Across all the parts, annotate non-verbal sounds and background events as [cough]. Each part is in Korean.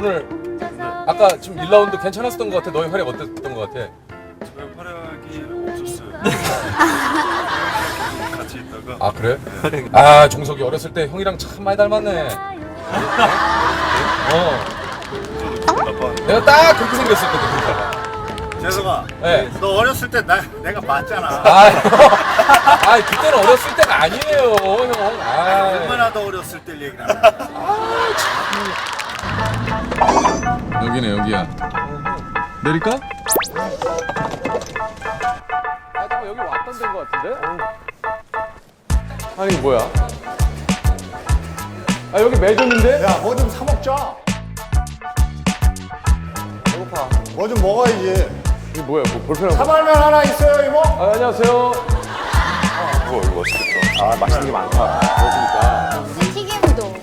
오늘 아까 지금 1라운드 괜찮았었던 것 같아. 너의 활약 어땠던 것 같아? 저의 활약이 없었어요. [laughs] 같이 있다가 아 그래? 아 종석이 어렸을 때 형이랑 참 많이 닮았네. 어, 좀 나빴는데. 내가 딱 그렇게 생겼었거든. 재성아, 네. 너 어렸을 때 나, 내가 봤잖아. 아, 아 그때는 어렸을 때가 아니에요, 형. 아, 얼마나 더 어렸을 때 얘기나. 여기네 여기야. 내릴까? 아 잠깐 여기 왔던 데인 것 같은데? 아니 뭐야? 아 여기 매점인데? 야, 뭐 좀 사 먹자. 배고파. 뭐 좀 먹어야지. 이게 뭐야? 뭐 볼펜하고? 사발면 하나 있어요, 이모? 아 안녕하세요. 이거 이거 맛있겠다. 아, 맛있는 게 많다. 그렇습니까? 튀김도.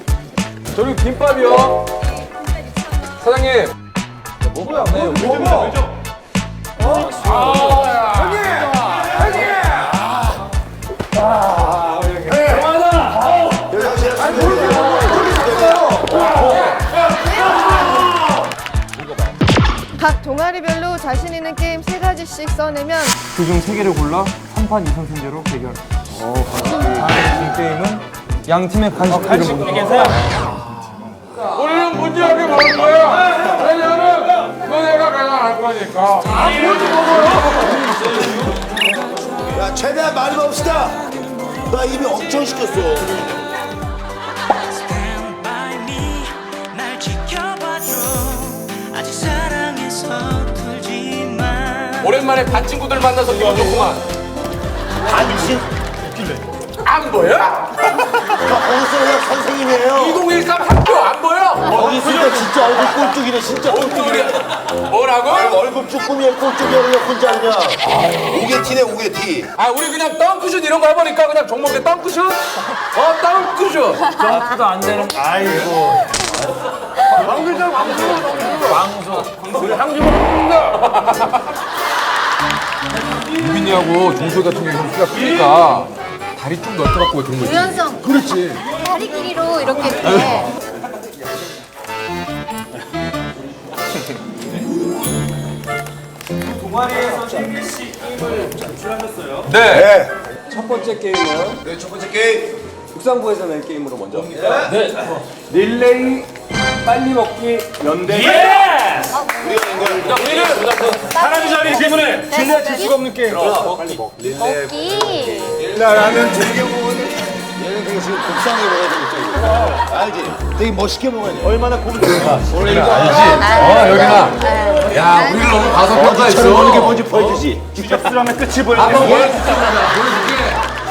저기 김밥이요. 사장님. 뭐가 안 나요? 먹어. 각 동아리별로 자신 있는 게임 세 가지씩 써내면 그중 세 개를 골라 3판 2선 승제로 대결. 어, 다음 게임은 양 팀의 간식들을 먹는 우리는 무지하게 먹을 거야. 왜냐면 너네가 가장할 거니까. 야 최대한 많이 먹읍시다 나 이미 엄청 시켰어 Stand by me 날 지켜봐줘 아직 사랑에 서툴지만 오랜만에 반 친구들 만나서 기분 좋구만. 반신 안 보여? 거기서 그냥 선생님이에요. 2013 학교 안 보여? 거기 있으니까 진짜 얼굴 꼴뚜기네 진짜 꼴뚜기네 뭐라고? 얼굴 쭈꾸미에 꼴뚜기야 그냥 혼자 그냥 오게 티네 오게 티. 아 우리 그냥 덩크슛 이런 거 해보니까 그냥 종목에 덩크슛? 어 덩크슛. 점프도 안 되는 유빈이하고 동서 같은 경우는 키가 크니까 다리 좀 넓혀갖고 그런 거 있지 유연성. 그렇지 다리 길이로 이렇게 이렇게. [laughs] 네첫 번째 게임은 네 첫 번째 게임 국상부에서 낸 게임으로 먼저. 네. 릴레이 빨리 먹기 연대. 사람이 자리 질문해. 질릴 수가 없는 게임. 먹기. 라면 되게 먹으면 얘는 되게 지금 국상에 먹어야 되겠죠 알지? 되게 멋있게 먹어야 돼. 얼마나 고민될까 어 여기나 야 우리를 너무 과소평가했어. 저런 먹는 게 뭔지 보여주지. 끝이 보여. 한번 보여줄게.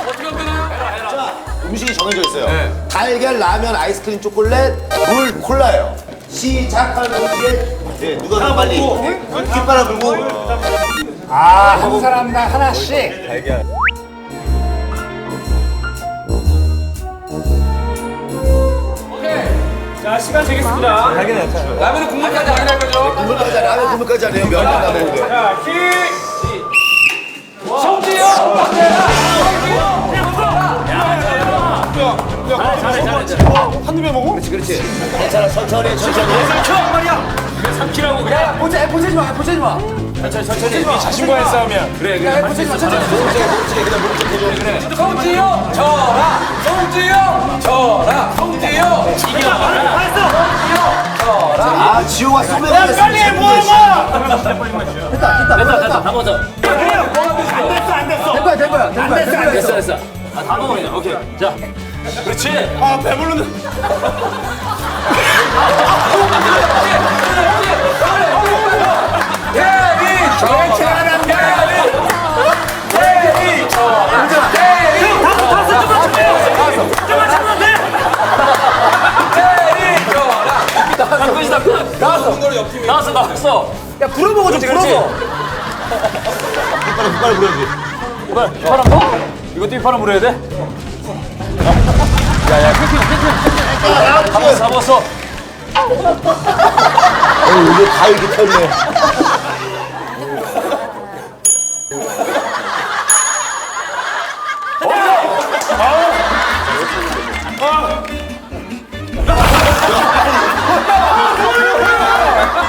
어떻게 하면 되나? 음식이 정해져 있어요. 네. 달걀, 라면, 아이스크림, 초콜릿, 물, 콜라예요. 시작하는 동시에 네, 누가 더 빨리 뒷바라 불고. 아, 한 사람당 하나씩. 자, 시간 되겠습니다. 라면은 국물까지 안 할 거죠? 국물까지 라면 국물까지 안 해요. 면만 남는데. 자, 키. 그렇지 그렇지. 괜찮아 천천히 천천히. 자신과의 싸움이야. 송지효 저라 송지효 저라 아 지호가 쏘면 빨리 해 대리 불어 먹어 좀 불어 먹어. 빨리 빨리 물어야지. 이발 파란 거? 이거 뛰 파란 물어야 돼? 야야 캐팅 캐팅. 잡았어 잡았어. 아니 이게 다 이렇게 폈네. 아!